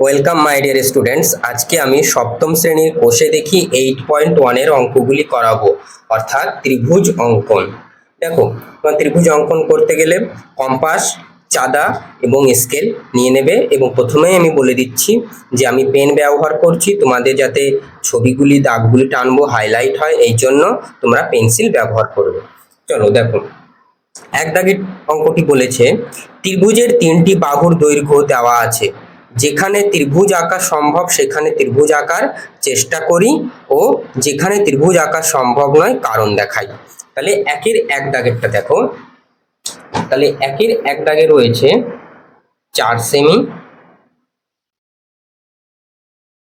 Welcome my dear students আজকে আমি সপ্তম শ্রেণির কোষে দেখি এইট পয়েন্ট ওয়ানের অঙ্কগুলি করাবো, অর্থাৎ ত্রিভুজ অঙ্কন। দেখো, তোমার ত্রিভুজ অঙ্কন করতে গেলে কম্পাস চাঁদা এবং স্কেল নিয়ে নেবে এবং প্রথমেই আমি বলে দিচ্ছি যে আমি পেন ব্যবহার করছি, তোমাদের যাতে ছবিগুলি, দাগগুলি টানবো হাইলাইট হয়, এই জন্য তোমরা পেন্সিল ব্যবহার করবে। চলো, দেখো। এক দাগের অঙ্কটি বলেছে, ত্রিভুজের তিনটি বাহুর দৈর্ঘ্য দেওয়া আছে। যেখানে ত্রিভুজ আঁকা সম্ভব, সেখানে ত্রিভুজ আঁকার চেষ্টা করি ও যেখানে ত্রিভুজ আঁকা সম্ভব নয়, কারণ দেখাই। তাহলে একের এক দাগেরটা দেখো। তাহলে একের এক দাগে রয়েছে চার সেমি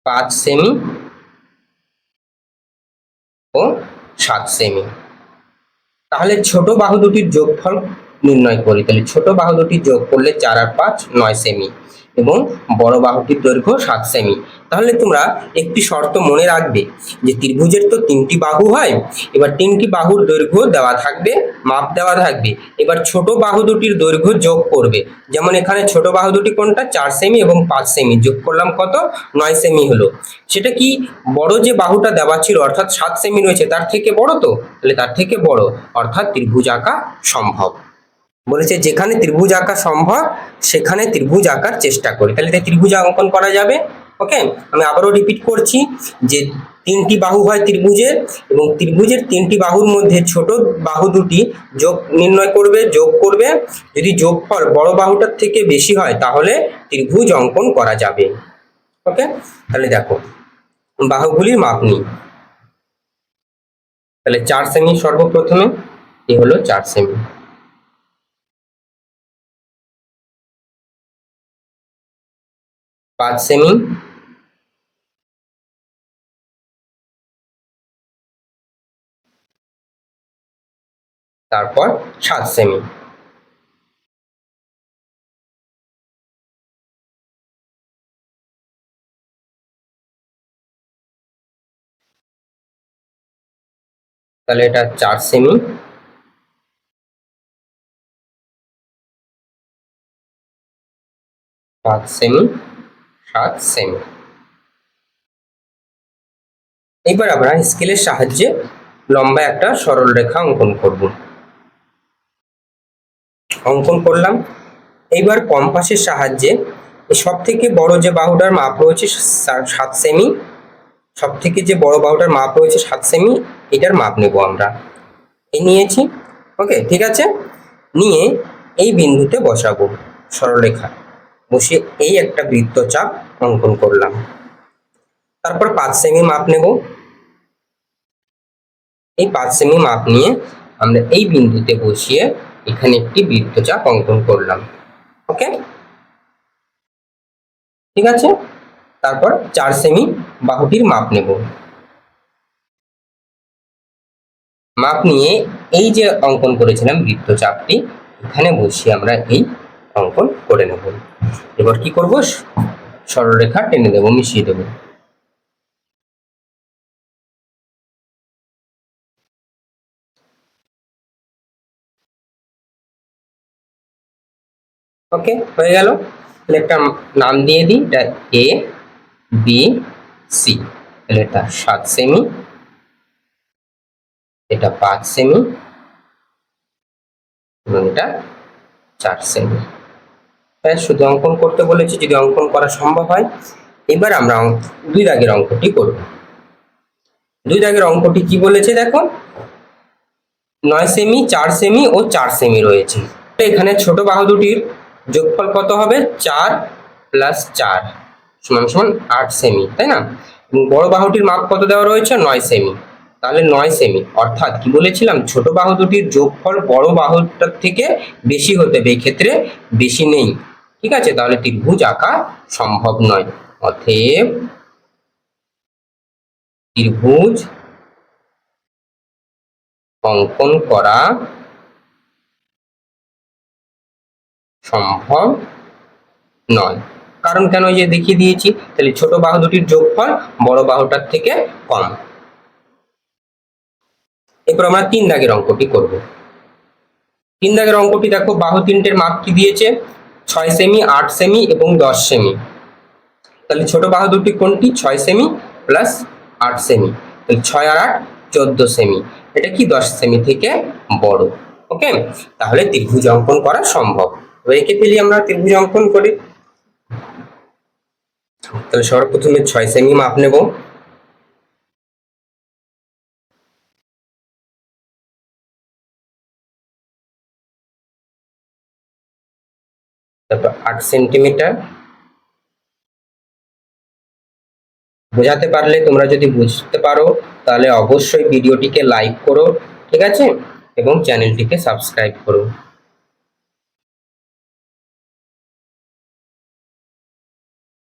পাঁচ সেমি ও সাত সেমি তাহলে ছোট বাহু দুটির যোগফল নির্ণয় করি। তাহলে ছোট বাহু দুটির যোগ করলে চার আর পাঁচ নয় সেমি এবং বড় বাহুটির দৈর্ঘ্য সাত সেমি তাহলে তোমরা একটি শর্ত মনে রাখবে যে ত্রিভুজের তো তিনটি বাহু হয়, এবার তিনটি বাহুর দৈর্ঘ্য দেওয়া থাকবে, মাপ দেওয়া থাকবে। এবার ছোট বাহু দুটির দৈর্ঘ্য যোগ করবে। যেমন এখানে ছোট বাহু দুটি কোনটা? চার সেমি এবং পাঁচ সেমি যোগ করলাম কত? নয় সেমি হলো। সেটা কি বড় যে বাহুটা দেওয়া ছিল, অর্থাৎ সাত সেমি রয়েছে, তার থেকে বড় তো? তাহলে তার থেকে বড়। অর্থাৎ ত্রিভুজ আঁকা সম্ভব। বলেছে, যেখানে ত্রিভুজ আঁকা সম্ভব, সেখানে ত্রিভুজ আঁকার চেষ্টা করি। তাহলে ত্রিভুজ অঙ্কন করা যাবে, ওকে? আমি আবারও রিপিট করছি যে তিনটি বাহু হয় ত্রিভুজের এবং ত্রিভুজের তিনটি বাহুর মধ্যে ছোট বাহু দুটি যোগ নির্ণয় করবে, যোগ করবে। যদি যোগফল বড় বাহুটার থেকে বেশি হয়, তাহলে ত্রিভুজ অঙ্কন করা যাবে, ওকে? তাহলে দেখো, বাহুগুলির মাপ নিই তাহলে চার সেমি সর্বপ্রথমে, এ হলো চার সেমি। পাঁচ সেমি। তারপর সাত সেমি। তাহলে এটা চার সেমি। পাঁচ সেমি। সাত সেমি এবার আমরা স্কেলের সাহায্যে লম্বা একটা সরল রেখা অঙ্কন করব। অঙ্কন করলাম। এইবার কম্পাসের সাহায্যে সব থেকে বড় যে বাহুটার মাপ রয়েছে সাত সেমি সব থেকে যে বড় বাহুটার মাপ রয়েছে সাত সেমি এটার মাপ নেব আমরা। এই নিয়েছি। ওকে, ঠিক আছে? নিয়ে এই বিন্দুতে বসাবো সরলরেখা। বসে এই একটা বৃত্তচাপ অঙ্কন করলাম। তারপর পাঁচ সেমি মাপ নেব। এই পাঁচ সেমি মাপ নিয়ে আমরা এই বিন্দুতে বসিয়ে এখানে একটি বৃত্তচাপ অঙ্কন করলাম। ওকে? ঠিক আছে? তারপর চার সেমি বাহুটির মাপ নেব। মাপ নিয়ে এই যে অঙ্কন করেছিলাম বৃত্তচাপটি, এখানে বসিয়ে আমরা এই অঙ্কন করে নেব। এবার কি করব? সরলরেখা টেনে দেব, মিশিয়ে দেব। ওকে হয়ে গেল। তাহলে একটা নাম দিয়ে দিই, এটা এ বি সি তাহলে এটা সাত সেমি এটা পাঁচ সেমি এবং এটা চার সেমি হ্যাঁ শুধু অঙ্কন করতে বলেছি, যদি অঙ্কন করা সম্ভব হয়, এবার আমরা দুই দাগের অঙ্কটি করব। দুই দাগের অঙ্কটি কি বলেছে দেখো? নয় সেমি, চার সেমি ও চার সেমি রয়েছে। এখানে ছোট বাহু দুটির যোগফল কত হবে? চার প্লাস চার সমান সমান আট সেমি, তাই না? বড় বাহুটির মাপ কত দেওয়া রয়েছে? নয় সেমি। তাহলে নয় সেমি। অর্থাৎ কি বলেছিলাম? ছোট বাহু দুটির যোগফল বড় বাহুটার থেকে বেশি হতে হবে, এক্ষেত্রে বেশি নেই। ঠিক আছে? তাহলে ত্রিভুজ আঁকা সম্ভব নয়। অতএব ত্রিভুজ অঙ্কন করা সম্ভব নয়। কারণ কেন যে দেখিয়ে দিয়েছি? তাহলে ছোট বাহু দুটির যোগফল বড় বাহুটার থেকে কম। এরপর আমরা তিন দাগের অঙ্কটি করব। তিন দাগের অঙ্কটি দেখো, বাহু তিনটের মাপ কি দিয়েছে? ছয় সেমি আট সেমি এবং দশ সেমি তাহলে ছোট বাহু দুটি কোনটি? ছয় সেমি প্লাস আট সেমি তাহলে ছয় আর আট, চোদ্দ সেমি এটা কি দশ সেমি থেকে বড়? ওকে তাহলে ত্রিভুজ অঙ্কন করা সম্ভব। এবার একে ফেলি আমরা ত্রিভুজ অঙ্কন করি। তাহলে সর্বপ্রথমে ছয় সেমি মাপ নেব। তারপর আট সেন্টিমিটার। বোঝাতে পারলে তোমরা যদি বুঝতে পারো, তাহলে অবশ্যই ভিডিওটিকে লাইক করো, ঠিক আছে? এবং চ্যানেলটিকে সাবস্ক্রাইব করো।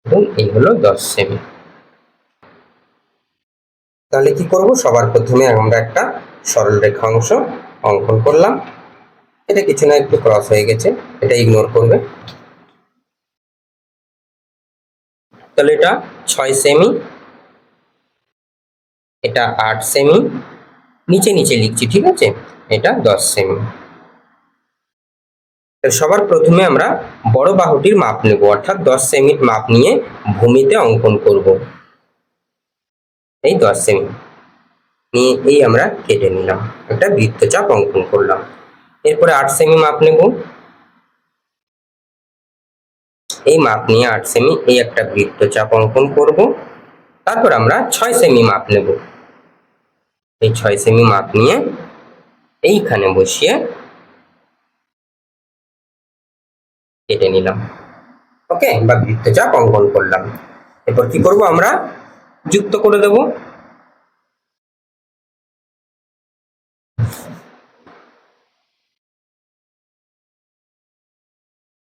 এবং এই হলো দশ সেমি। তাহলে কি করব? সবার প্রথমে আমরা একটা সরল অংশ অঙ্কন করলাম। এটা কিছু না, একটু ক্রস হয়ে গেছে, এটা ইগনোর করবে। তাহলে এটা ছয় সেমি এটা আট সেমি নিচে নিচে লিখছি, ঠিক আছে? এটা দশ সেমি সবার প্রথমে আমরা বড় বাহুটির মাপ নেব, অর্থাৎ দশ সেমির মাপ নিয়ে ভূমিতে অঙ্কন করব। এই দশ সেমি নিয়ে এই আমরা কেটে নিলাম, একটা বৃত্তচাপ অঙ্কন করলাম। এরপরে আট সেমি মাপ নেব। এই মাপ নিয়ে আট সেমি এই একটা বৃত্তচাপ অঙ্কন করব। তারপর আমরা ছয় সেমি মাপ নেব। এই ছয় সেমি মাপ নিয়ে এইখানে বসিয়ে কেটে নিলাম। ওকে বা বৃত্তচাপ অঙ্কন করলাম। এরপর কি করব আমরা? যুক্ত করে দেব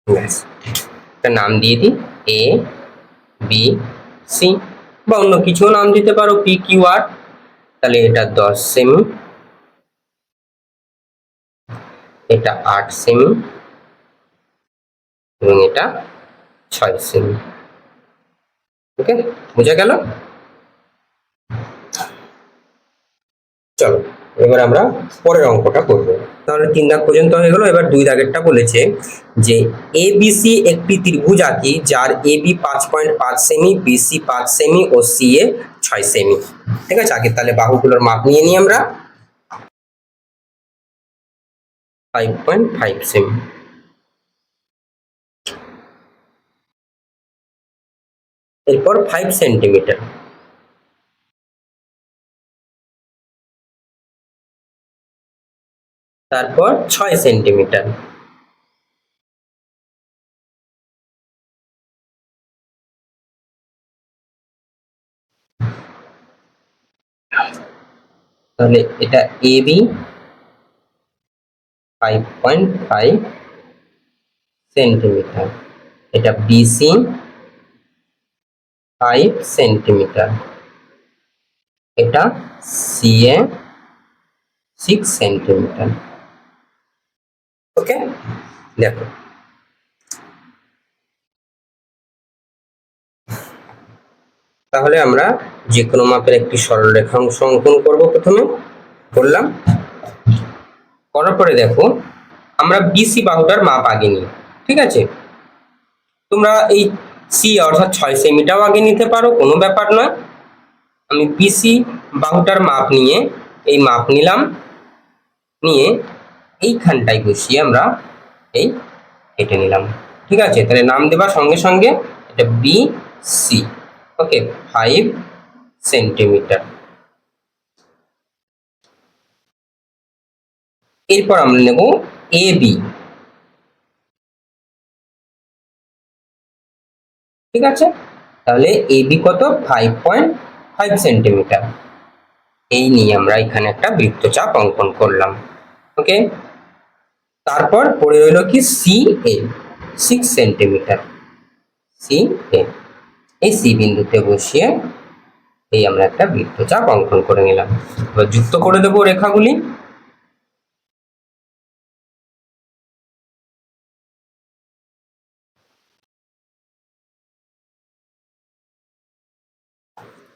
ব্যাস একটা নাম দিয়ে দিই। এ বি সি বা অন্য কিছু নাম দিতে পারো পি কিউ আর তাহলে এটা দশ সেমি এটা আট সেমি এবং এটা ছয় সেমি ওকে বোঝা গেল চলো এবার আমরা পরের অঙ্কটা করব। তাহলে তিন দাগ পর্যন্ত হয়ে গেল। এবার দুই দাগেরটা বলেছে যে এ বিসি একটি ত্রিভুজ আঁকি, যার এ বি পাঁচ পয়েন্ট পাঁচ সেমি বিসি পাঁচ সেমি ও সি এ ছয় সেমি। ঠিক আছে? আগে তাহলে বাহুগুলোর মাপ নিয়ে নিই আমরা। Five point five semi. এরপর ফাইভ সেন্টিমিটার। তারপর ছয় সেন্টিমিটার। তাহলে এটা A B five point five centimetre. এটা বিসি ফাইভ সেন্টিমিটার। এটা সিএ সিক্স সেন্টিমিটার। ওকে? দেখো। তাহলে আমরা যে কোনো মাপের একটি সরল রেখাংশ অঙ্কন করব প্রথমে। করলাম। করার পরে দেখো, আমরা বিসি বাহুটার মাপ আগে নিই, ঠিক আছে? তোমরা এই সি অর্থাৎ ছয় সেমিটাও আগে নিতে পারো, কোনো ব্যাপার নয়। আমি বিসি বাহুটার মাপ নিয়ে এই মাপ নিলাম, নিয়ে এইখানটায় বসিয়ে আমরা এই কেটে নিলাম। ঠিক আছে? তাহলে নাম দেবার সঙ্গে সঙ্গে এটা B C okay five centimetre এরপর আমরা নেব এ বি ঠিক আছে? তাহলে এ বি কত? ফাইভ পয়েন্ট ফাইভ সেন্টিমিটার এই নিয়ে আমরা এখানে একটা বৃত্তচাপ অঙ্কন করলাম ওকে তারপর পড়ে রইল কি C A six centimetre C A এই সি বিন্দুতে বসিয়ে এই আমরা একটা বৃত্তচাপ অঙ্কন করে নিলাম। এবার যুক্ত করে দেবো রেখাগুলি।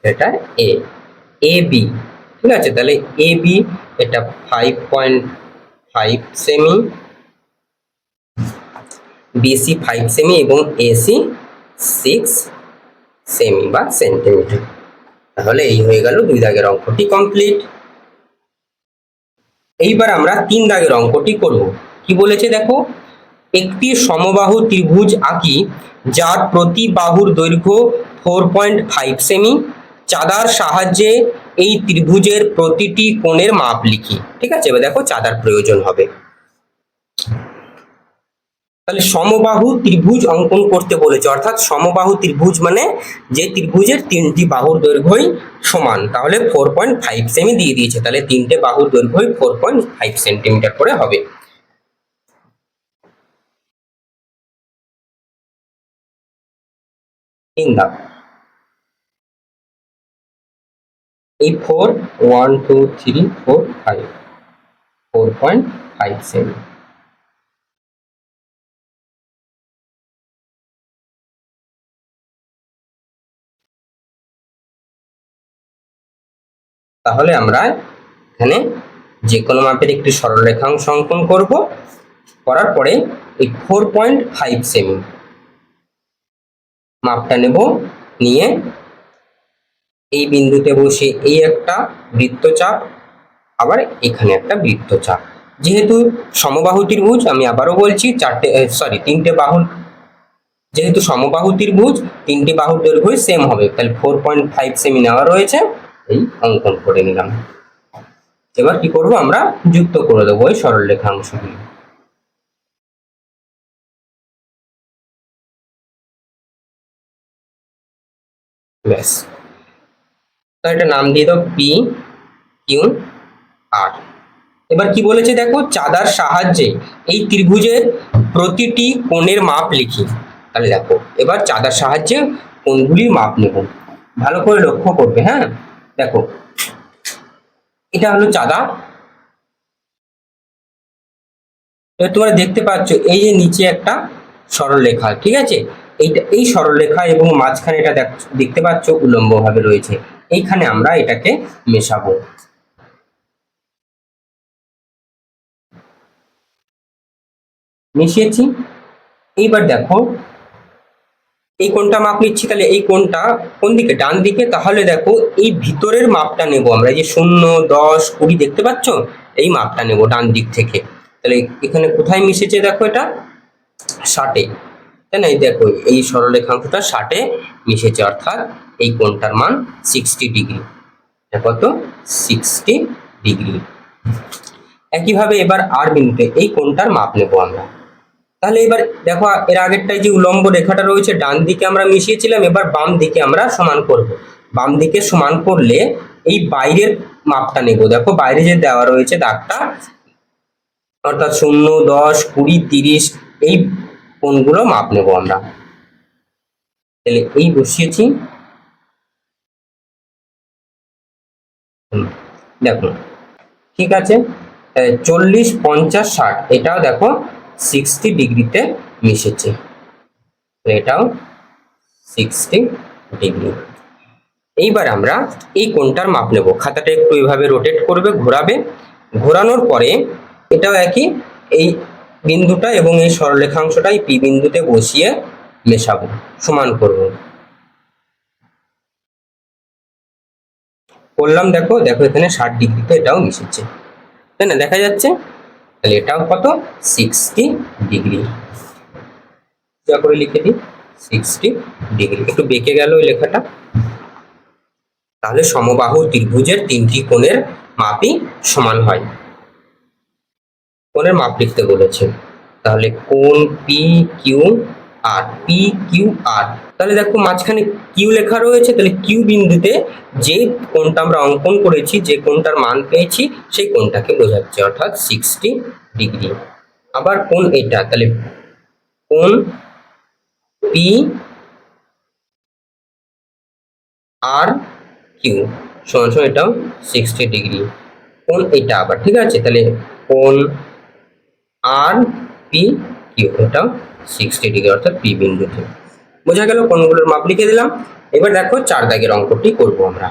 এটা এ এ বি ঠিক আছে? তাহলে এ বি এটা five point five semi, BC five semi এবং এসি সিক্স সেমি বা সেন্টিমিটার। তাহলে এই হয়ে গেল দুই দাগের অঙ্কটি কমপ্লিট। এইবার আমরা তিন দাগের অঙ্কটি করব। কি বলেছে দেখো? একটি সমবাহু ত্রিভুজ আঁকি যার প্রতি বাহুর দৈর্ঘ্য ফোর পয়েন্ট ফাইভ সেমি, চাঁদার সাহায্যে এই ত্রিভুজের প্রতিটি কোণের মাপ লিখি, ঠিক আছে? এবার দেখো চাঁদার প্রয়োজন হবে। তাহলে সমবাহু ত্রিভুজ অঙ্কন করতে বলেছে, অর্থাৎ সমবাহু ত্রিভুজ মানে যে ত্রিভুজের তিনটি বাহুর দৈর্ঘ্যই সমান। তাহলে ফোর পয়েন্ট ফাইভ সেমি দিয়ে দিয়েছে, তাহলে তিনটে বাহুর দৈর্ঘ্যই ফোর পয়েন্ট ফাইভ সেন্টিমিটার করে হবে। তিন ধাপ এই four one two three four five four point five semi তাহলে আমরা এখানে যে কোনো মাপের একটি সরলরেখাংশ অঙ্কন করব। করার পরে এই ফোর পয়েন্ট ফাইভ সেমি মাপটা নেব, নিয়ে এই বিন্দুতে বসে এই একটা বৃত্তচাপ, আবার এখানে একটা বৃত্তচাপ। যেহেতু সমবাহু ত্রিভুজ, আমি আবারও বলছি, চারটে সরি তিনটে বাহু, যেহেতু সমবাহু ত্রিভুজ, তিনটি বাহুর দৈর্ঘ্যই সেম হবে। তাহলে ফোর পয়েন্ট ফাইভ সেমি নেওয়া রয়েছে, এই অঙ্কন করে নিলাম। এবার কি করব আমরা? যুক্ত করে দেবো সরল রেখাংশগুলি। ব্যাস। তো এটা নাম দিয়ে দাও পি কিউ আর। এবার কি বলেছে দেখো? চাঁদার সাহায্যে এই ত্রিভুজের প্রতিটি কোণের মাপ লিখি। তাহলে দেখো, এবার চাঁদার সাহায্যে কোণগুলির মাপ নেব। ভালো করে লক্ষ্য করবে হ্যাঁ? দেখো, এটা হলো চাঁদা। তোমরা দেখতে পাচ্ছ, এই যে নিচে একটা সরলরেখা, ঠিক আছে? এইটা, এই সরলরেখা এবং মাঝখানে এটা দেখ- দেখতে পাচ্ছ উলম্বভাবে রয়েছে। এইখানে আমরা এটাকে মেশাবো। মিশিয়েছি। এইবার দেখো, এই কোনটা মাপ নিচ্ছি, তাহলে এই কোণটা কোন দিকে? ডান দিকে। তাহলে দেখো, এই ভিতরের মাপটা নেব আমরা যে শূন্য, দশ, কুড়ি, দেখতে পাচ্ছ? এই মাপটা নেব ডান দিক থেকে। তাহলে এখানে কোথায় মিশেছে দেখো এটা? ষাটে। তাই না? এই দেখো, এই সরলরেখাংশটা ষাটে মিশেছে, অর্থাৎ এই কোণটার মান সিক্সটি ডিগ্রি কত? সিক্সটি ডিগ্রি একইভাবে এবার আর বিন্দুতে এই কোণটার মাপ নেব আমরা। তাহলে এবার দেখো, এর আগেরটাই যে উলম্ব রেখাটা রয়েছে, ডান দিকে আমরা মিশিয়েছিলাম, এবার বাম দিকে আমরা সমান করব। বাম দিকে সমান করলে এই বাইরের মাপটা নেব। দেখো, বাইরে যে দেওয়া রয়েছে দাগটা, অর্থাৎ শূন্য, দশ, কুড়ি, তিরিশ, এই কোণগুলো মাপ নেব আমরা। তাহলে এই বসিয়েছি। দেখো ঠিক আছে? চল্লিশ, পঞ্চাশ, ষাট, এটাও দেখো সিক্সটি ডিগ্রিতে মিশেছে। এটাও সিক্সটি ডিগ্রি। এইবার আমরা এই কোণটার মাপ নেব। খাতাটা একটু এইভাবে রোটেট করবে, ঘোরাবে। ঘোরানোর পরে এটাও একই, এই বিন্দুটা এবং এই সরলরেখাংশটা এই পি বিন্দুতে বসিয়ে মেশাবো, সমান করব। করলাম, দেখো দেখো এখানে ষাট ডিগ্রিতে এটাও মিশেছে। তাই না? দেখা যাচ্ছে, তাহলে এটাও কত? Sixty degree. যা করে লিখে দিই, সিক্সটি ডিগ্রি। একটু বেঁকে গেল ওই লেখাটা। তাহলে সমবাহু ত্রিভুজের তিনটি কোণের মাপই সমান হয়। কোণের মাপ লিখতে বলেছে। তাহলে কোণ P Q R P Q R তাহলে দেখো মাঝখানে কিউ লেখা রয়েছে, তাহলে কিউ বিন্দুতে যে কোণটা আমরা অঙ্কন করেছি, যে কোণটার মান পেয়েছি, সেই কোণটাকে বোঝাচ্ছে, অর্থাৎ সিক্সটি ডিগ্রি আবার কোণ এটা, তাহলে কোণ পি আর কিউ সমান সমান এটাও সিক্সটি ডিগ্রি কোণ এটা আবার, ঠিক আছে? তাহলে কোণ আর পি কিউ এটাও সিক্সটি ডিগ্রি অর্থাৎ পি বিন্দুতে। বোঝা গেল কোনগুলোর মাপ লিখে দিলাম। এবার দেখো চার দাগের অঙ্কটি করব আমরা।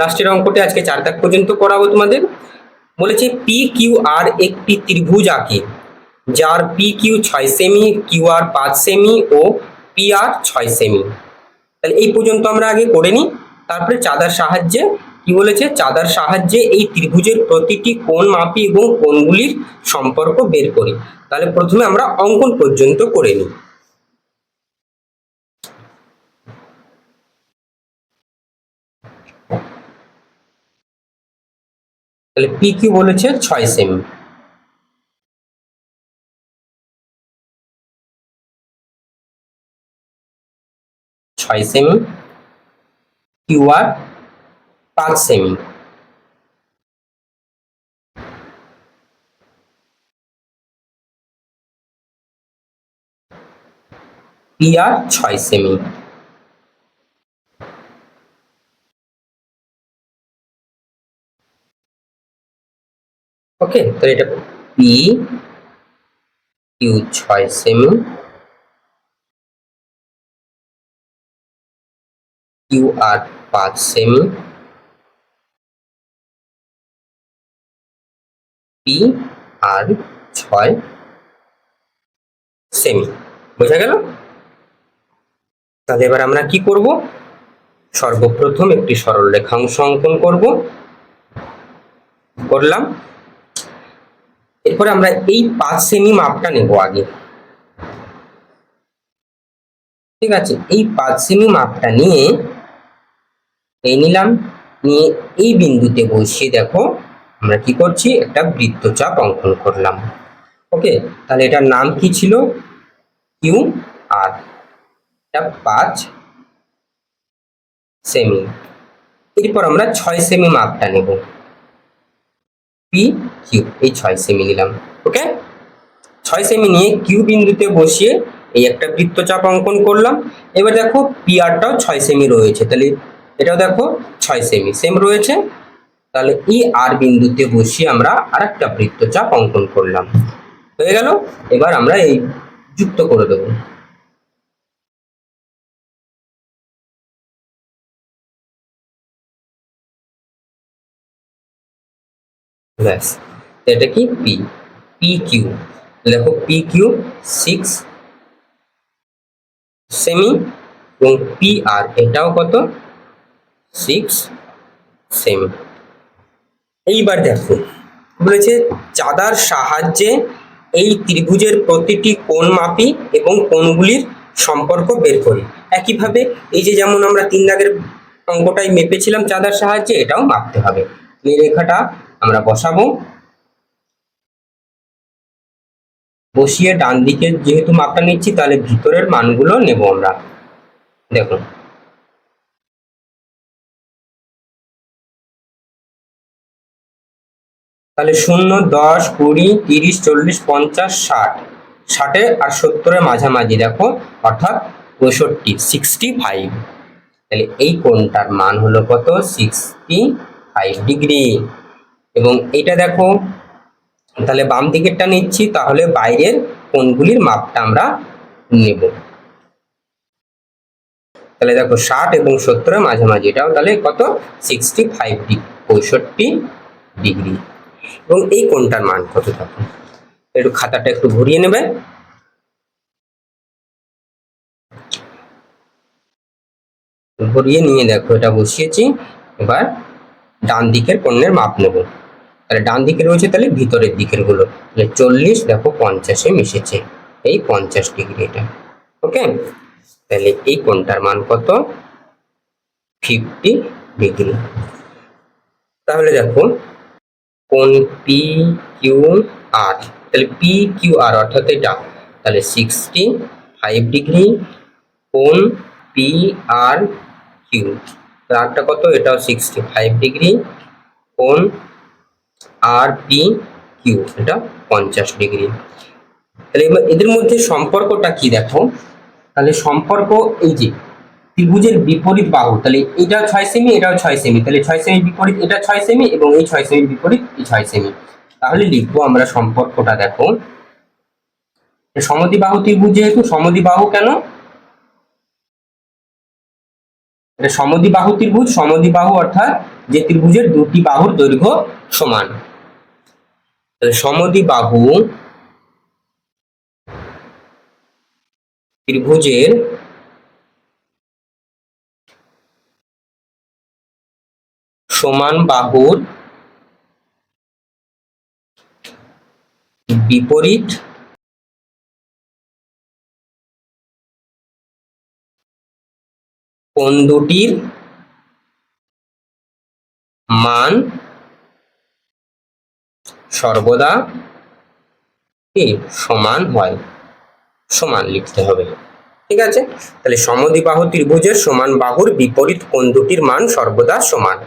লাস্টের অঙ্কটি আজকে চার দাগ পর্যন্ত করাবো তোমাদের। বলেছে পি কিউ আর একটি ত্রিভুজ আঁকে, যার পি কিউ ছয় সেমি কিউ আর পাঁচ সেমি ও পি আর ছয় সেমি তাহলে এই পর্যন্ত আমরা আগে করে নিই। তারপরে চাঁদার সাহায্যে কি বলেছে? চাঁদার সাহায্যে এই ত্রিভুজের প্রতিটি কোণ মাপি এবং কোণগুলির সম্পর্ক বের করি। তাহলে প্রথমে আমরা অঙ্কন পর্যন্ত করে নিই। তাহলে পি কিউ বলেছে ছয় সেমি ছয় সেমি কিউ আর পাঁচ সেমি পি আর ছয় সেমি ওকে তাহলে এটা পি কিউ ছয় সেমি কিউ আর পাঁচ সেমি পি আর ছয় সেমি বোঝা গেল? তাহলে এবার আমরা কি করব? সর্বপ্রথম একটি সরল রেখাংশ অঙ্কন করব। করলাম। এরপরে আমরা এই পাঁচ সেমি মাপটা নেব আগে। ঠিক আছে, এই পাঁচ সেমি মাপটা নিয়ে এই নিলাম, নিয়ে এই বিন্দুতে বসিয়ে দেখো, আমরা কি করছি, একটা বৃত্তচাপ অঙ্কন করলাম। ওকে, তাহলে এটার নাম কি ছিল? কিউ আর এটা পাঁচ সেমি এরপর আমরা ছয় সেমি মাপটা নেব। পি কিউ এই ছয় সেমি নিলাম ওকে ছয় সেমি নিয়ে কিউ বিন্দুতে বসিয়ে এই একটা বৃত্তচাপ অঙ্কন করলাম। এবার দেখো পি আরটাও ছয় সেমি রয়েছে, তাহলে এটাও দেখো ছয় সেমি সেম রয়েছে। তাহলে ই আর বিন্দুতে বসিয়ে আমরা আর একটা বৃত্তচাপ অঙ্কন করলাম। হয়ে গেল? এবার আমরা এই যুক্ত করে দেব। ব্যাস। এটা কি? পি পি কিউ দেখো পি কিউ সিক্স সেমি এবং পি আর এটাও কত? সিক্স সেমি এইবার দেখো, বলেছে চাঁদার সাহায্যে এই ত্রিভুজের প্রতিটি কোণ মাপি এবং কোণগুলির সম্পর্ক বের করি। একইভাবে এই যে যেমন আমরা তিন দাগের অঙ্কটাই মেপেছিলাম চাঁদার সাহায্যে, এটাও মাপতে হবে। এই রেখাটা আমরা বসাবো। বসিয়ে ডান দিকে যেহেতু মাপটা নিচ্ছি, তাহলে ভিতরের মানগুলো নেব আমরা। দেখুন। তাহলে শূন্য, দশ, কুড়ি, তিরিশ, চল্লিশ, পঞ্চাশ, ষাট। ষাটের আর সত্তরের মাঝামাঝি, দেখো, অর্থাৎ পঁয়ষট্টি সিক্সটি ফাইভ তাহলে এই কোণটার মান হলো কত? সিক্সটি ফাইভ ডিগ্রি এবং এটা দেখো, তাহলে বাম দিকেরটা নিচ্ছি, তাহলে বাইরের কোণগুলির মাপটা আমরা নেব। তাহলে দেখো ষাট এবং সত্তরের মাঝামাঝি, এটাও তাহলে কত? সিক্সটি ফাইভ ডিগ্রি পঁয়ষট্টি ডিগ্রি। এবং এই কোণটার মান কত থাকুন একটু খাতাটা একটু ঘুরিয়ে নেবে। ঘুরিয়ে নিয়ে দেখো, এটা বসিয়েছি। এবার ডান দিকের কোণের মাপ নেব। তাহলে ডান দিকে রয়েছে তাহলে ভিতরের দিকেরগুলো তাহলে চল্লিশ, দেখো পঞ্চাশে মিশেছে। এই পঞ্চাশ ডিগ্রি এটা। ওকে? তাহলে এই কোণটার মান কত? Fifty degree. তাহলে দেখো কোন পি কিউ আর। তাহলে পি কিউ আর অর্থাৎ এটা। তাহলে সিক্সটি ফাইভ ডিগ্রি কোন পি আর কিউ। আরটা কত? এটাও সিক্সটি ফাইভ ডিগ্রি কোন আর পি কিউ, এটা পঞ্চাশ ডিগ্রি। তাহলে এবার এদের মধ্যে সম্পর্কটা কি দেখো? তাহলে সম্পর্ক এই যে ত্রিভুজের বিপরীত বাহু, তাহলে এটা ছয় সেমি, এটাও ছয় সেমি, তাহলে ছয় সেমি বিপরীত এটা ছয় সেমি এবং এই ছয় সেমি বিপরীত এই ছয় সেমি। তাহলে লিখব আমরা সম্পর্কটা দেখো। সমদিবাহু ত্রিভুজ যেহেতু সমদিবাহু কেন? এটা সমদিবাহু ত্রিভুজ সমদিবাহু অর্থাৎ যে ত্রিভুজের দুটি বাহুর দৈর্ঘ্য সমান। সমদিবাহু ত্রিভুজের সমান বাহুর বিপরীত কোন দুটির মান সর্বদা কি? সমান হয়। সমান লিখতে হবে। ঠিক আছে? তাহলে সমদ্বিবাহু ত্রিভুজের সমান বাহুর বিপরীত কোণ দুটির মান সর্বদা সমান?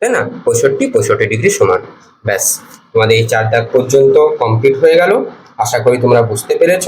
তাই না? পঁয়ষট্টি পঁয়ষট্টি ডিগ্রি সমান। ব্যাস। তোমাদের এই চার দাগ পর্যন্ত কমপ্লিট হয়ে গেল। আশা করি তোমরা বুঝতে পেরেছ।